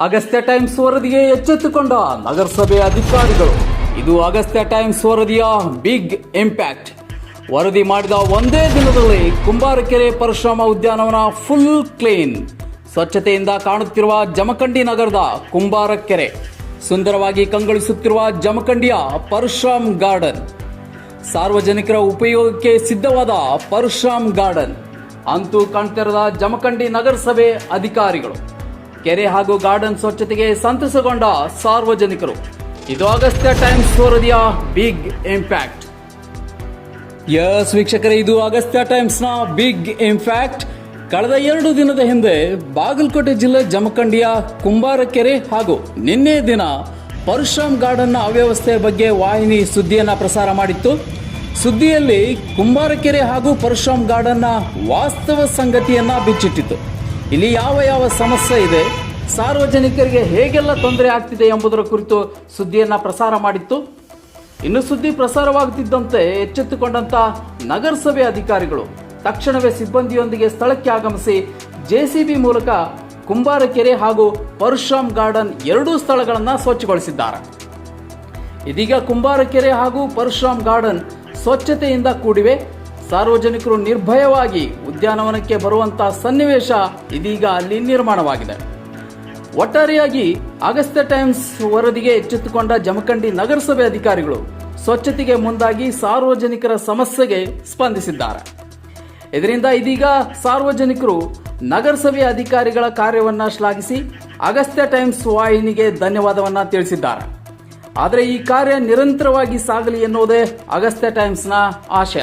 Agastya times ವರದಿಗೆ ಎಚ್ಚೆತ್ತುಕೊಂಡ ನಗರಸಭೆ ಅಧಿಕಾರಿಗಳು. ಇದು ಅಗಸ್ತ್ಯ ಟೈಮ್ಸ್ ವರದಿಯ ಬಿಗ್ ಇಂಪ್ಯಾಕ್ಟ್. ವರದಿ ಮಾಡಿದ ಒಂದೇ ದಿನದಲ್ಲಿ ಕುಂಬಾರಕೆರೆ ಪರಶುರಾಮ ಉದ್ಯಾನವನ ಫುಲ್ ಕ್ಲೀನ್. ಸ್ವಚ್ಛತೆಯಿಂದ ಕಾಣುತ್ತಿರುವ ಜಮಖಂಡಿ ನಗರದ ಕುಂಬಾರಕೆರೆ. ಸುಂದರವಾಗಿ ಕಂಗೊಳಿಸುತ್ತಿರುವ ಜಮಖಂಡಿಯ ಪರಶುರಾಮ್ ಗಾರ್ಡನ್. ಸಾರ್ವಜನಿಕರ ಉಪಯೋಗಕ್ಕೆ ಸಿದ್ಧವಾದ ಪರಶುರಾಮ್ ಗಾರ್ಡನ್. ಅಂತೂ ಕಾಣ್ತಿರದ ಜಮಖಂಡಿ ನಗರಸಭೆ ಅಧಿಕಾರಿಗಳು. ಕೆರೆ ಹಾಗೂ ಗಾರ್ಡನ್ ಸ್ವಚ್ಛತೆಗೆ ಸಂತಸಗೊಂಡ ಸಾರ್ವಜನಿಕರು. ಇದು ಅಗಸ್ತ್ಯ ಟೈಮ್ಸ್ ವರದಿಯ ಬಿಗ್ ಇಂಪ್ಯಾಕ್ಟ್. ಯಸ್ ವೀಕ್ಷಕರೇ, ಇದು ಅಗಸ್ತ್ಯ ಟೈಮ್ಸ್ನ ಬಿಗ್ ಇಂಪ್ಯಾಕ್ಟ್. ಕಳೆದ ಎರಡು ದಿನದ ಹಿಂದೆ ಬಾಗಲಕೋಟೆ ಜಿಲ್ಲೆ ಜಮಖಂಡಿಯ ಕುಂಬಾರಕೆರೆ ಹಾಗೂ ನಿನ್ನೆ ದಿನ ಪರಶುರಾಮ್ ಗಾರ್ಡನ್ನ ಅವ್ಯವಸ್ಥೆ ಬಗ್ಗೆ ವಾಹಿನಿ ಸುದ್ದಿಯನ್ನ ಪ್ರಸಾರ ಮಾಡಿತ್ತು. ಸುದ್ದಿಯಲ್ಲಿ ಕುಂಬಾರಕೆರೆ ಹಾಗೂ ಪರಶುರಾಮ್ ಗಾರ್ಡನ್ನ ವಾಸ್ತವ ಸಂಗತಿಯನ್ನ ಬಿಚ್ಚಿಟ್ಟಿತ್ತು. ಇಲ್ಲಿ ಯಾವ ಯಾವ ಸಮಸ್ಯೆ ಇದೆ, ಸಾರ್ವಜನಿಕರಿಗೆ ಹೇಗೆಲ್ಲ ತೊಂದರೆ ಆಗ್ತಿದೆ ಎಂಬುದರ ಕುರಿತು ಸುದ್ದಿಯನ್ನ ಪ್ರಸಾರ ಮಾಡಿತ್ತು. ಇನ್ನು ಸುದ್ದಿ ಪ್ರಸಾರವಾಗುತ್ತಿದ್ದಂತೆ ಎಚ್ಚೆತ್ತುಕೊಂಡಂತ ನಗರಸಭೆ ಅಧಿಕಾರಿಗಳು ತಕ್ಷಣವೇ ಸಿಬ್ಬಂದಿಯೊಂದಿಗೆ ಸ್ಥಳಕ್ಕೆ ಆಗಮಿಸಿ ಜೆಸಿಬಿ ಮೂಲಕ ಕುಂಬಾರಕೆರೆ ಹಾಗೂ ಪರಶುರಾಮ್ ಗಾರ್ಡನ್ ಎರಡೂ ಸ್ಥಳಗಳನ್ನು ಸ್ವಚ್ಛಗೊಳಿಸಿದ್ದಾರೆ. ಇದೀಗ ಕುಂಬಾರಕೆರೆ ಹಾಗೂ ಪರಶುರಾಮ್ ಗಾರ್ಡನ್ ಸ್ವಚ್ಛತೆಯಿಂದ ಕೂಡಿವೆ. ಸಾರ್ವಜನಿಕರು ನಿರ್ಭಯವಾಗಿ ಉದ್ಯಾನವನಕ್ಕೆ ಬರುವಂತಹ ಸನ್ನಿವೇಶ ಇದೀಗ ಅಲ್ಲಿ ನಿರ್ಮಾಣವಾಗಿದೆ. ಒಟ್ಟಾರೆಯಾಗಿ ಅಗಸ್ತ್ಯ ಟೈಮ್ಸ್ ವರದಿಗೆ ಎಚ್ಚೆತ್ತುಕೊಂಡ ಜಮಖಂಡಿ ನಗರಸಭೆ ಅಧಿಕಾರಿಗಳು ಸ್ವಚ್ಛತೆಗೆ ಮುಂದಾಗಿ ಸಾರ್ವಜನಿಕರ ಸಮಸ್ಯೆಗೆ ಸ್ಪಂದಿಸಿದ್ದಾರೆ. ಇದರಿಂದ ಇದೀಗ ಸಾರ್ವಜನಿಕರು ನಗರಸಭೆ ಅಧಿಕಾರಿಗಳ ಕಾರ್ಯವನ್ನು ಶ್ಲಾಘಿಸಿ ಅಗಸ್ತ್ಯ ಟೈಮ್ಸ್ ವಾಹಿನಿಗೆ ಧನ್ಯವಾದವನ್ನು ತಿಳಿಸಿದ್ದಾರೆ. ಆದರೆ ಈ ಕಾರ್ಯ ನಿರಂತರವಾಗಿ ಸಾಗಲಿ ಎನ್ನುವುದೇ ಅಗಸ್ತ್ಯ ಟೈಮ್ಸ್ನ ಆಶಯ.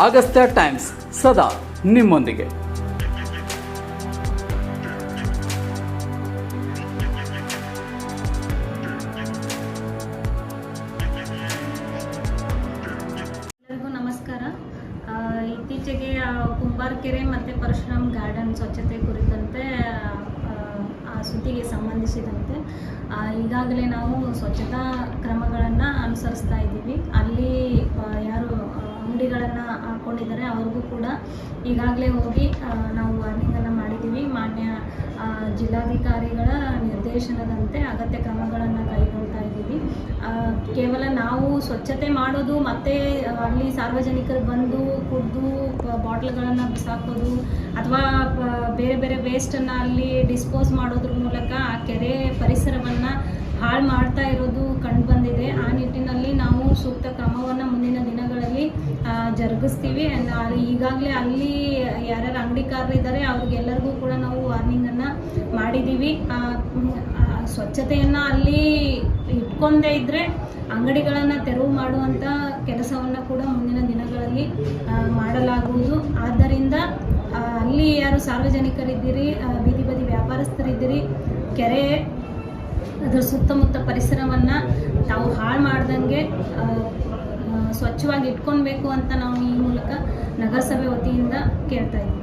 ಅಗಸ್ತ್ಯ ಟೈಮ್ಸ್ ಸದಾ ನಿಮ್ಮೊಂದಿಗೆ. ಎಲ್ಲರಿಗೂ ನಮಸ್ಕಾರ. ಇತ್ತೀಚೆಗೆ ಕುಂಬಾರ್ಕೆರೆ ಮತ್ತು ಪರಶುರಾಮ್ ಗಾರ್ಡನ್ ಸ್ವಚ್ಛತೆ ಕುರಿತಂತೆ ಸುದ್ದಿಗೆ ಸಂಬಂಧಿಸಿದಂತೆ ಈಗಾಗಲೇ ನಾವು ಸ್ವಚ್ಛತಾ ಕ್ರಮಗಳನ್ನು ಅನುಸರಿಸ್ತಾ ಇದ್ದೀವಿ. ಅಲ್ಲಿ ಯಾರು ಅಂಗಡಿಗಳನ್ನು ಹಾಕ್ಕೊಂಡಿದ್ದಾರೆ ಅವ್ರಿಗೂ ಕೂಡ ಈಗಾಗಲೇ ಹೋಗಿ ನಾವು ವಾರ್ನಿಂಗನ್ನು ಮಾಡಿದ್ದೀವಿ ಮಾನ್ಯ ಜಿಲ್ಲಾಧಿಕಾರಿಗಳ ನಿರ್ದೇಶನದಂತೆ ಅಗತ್ಯ ಕ್ರಮಗಳನ್ನು ಕೈಗೊಳ್ತಾ ಇದ್ದೀವಿ. ಕೇವಲ ನಾವು ಸ್ವಚ್ಛತೆ ಮಾಡೋದು ಮತ್ತೆ ಅಲ್ಲಿ ಸಾರ್ವಜನಿಕರು ಬಂದು ಕುಡಿದು ಬಾಟ್ಲ್ಗಳನ್ನು ಬಿಸಾಕೋದು ಅಥವಾ ಬೇರೆ ಬೇರೆ ವೇಸ್ಟನ್ನು ಅಲ್ಲಿ ಡಿಸ್ಪೋಸ್ ಮಾಡೋದ್ರ ಮೂಲಕ ಆ ಕೆರೆ ಪರಿಸರವನ್ನು ಹಾಳು ಮಾಡ್ತಾ ಇರೋದು ಕಂಡು ಬಂದಿದೆ. ಆ ನಿಟ್ಟಿನಲ್ಲಿ ನಾವು ಸೂಕ್ತ ಕ್ರಮವನ್ನು ಮುಂದಿನ ಆ, ಜರುಗಿಸ್ತೀವಿ ಆ್ಯಂಡ್ ಅಲ್ಲಿ ಈಗಾಗಲೇ ಅಲ್ಲಿ ಯಾರ್ಯಾರು ಅಂಗಡಿಕಾರರಿದ್ದಾರೆ ಅವ್ರಿಗೆಲ್ಲರಿಗೂ ಕೂಡ ನಾವು ವಾರ್ನಿಂಗನ್ನು ಮಾಡಿದ್ದೀವಿ ಸ್ವಚ್ಛತೆಯನ್ನು ಅಲ್ಲಿ ಇಟ್ಕೊಂಡೇ ಇದ್ದರೆ ಅಂಗಡಿಗಳನ್ನು ತೆರವು ಮಾಡುವಂಥ ಕೆಲಸವನ್ನು ಕೂಡ ಮುಂದಿನ ದಿನಗಳಲ್ಲಿ ಮಾಡಲಾಗುವುದು. ಆದ್ದರಿಂದ ಅಲ್ಲಿ ಯಾರು ಸಾರ್ವಜನಿಕರಿದ್ದೀರಿ ಬೀದಿ ಬದಿ ವ್ಯಾಪಾರಸ್ಥರಿದ್ದೀರಿ, ಕೆರೆ ಅದರ ಸುತ್ತಮುತ್ತ ಪರಿಸರವನ್ನು ತಾವು ಹಾಳು ಮಾಡ್ದಂಗೆ ಸ್ವಚ್ಛವಾಗಿ ಇಟ್ಕೊಳ್ಬೇಕು ಅಂತ ನಾವು ಈ ಮೂಲಕ ನಗರಸಭೆ ವತಿಯಿಂದ ಕೇಳ್ತಾ ಇದ್ದೀವಿ.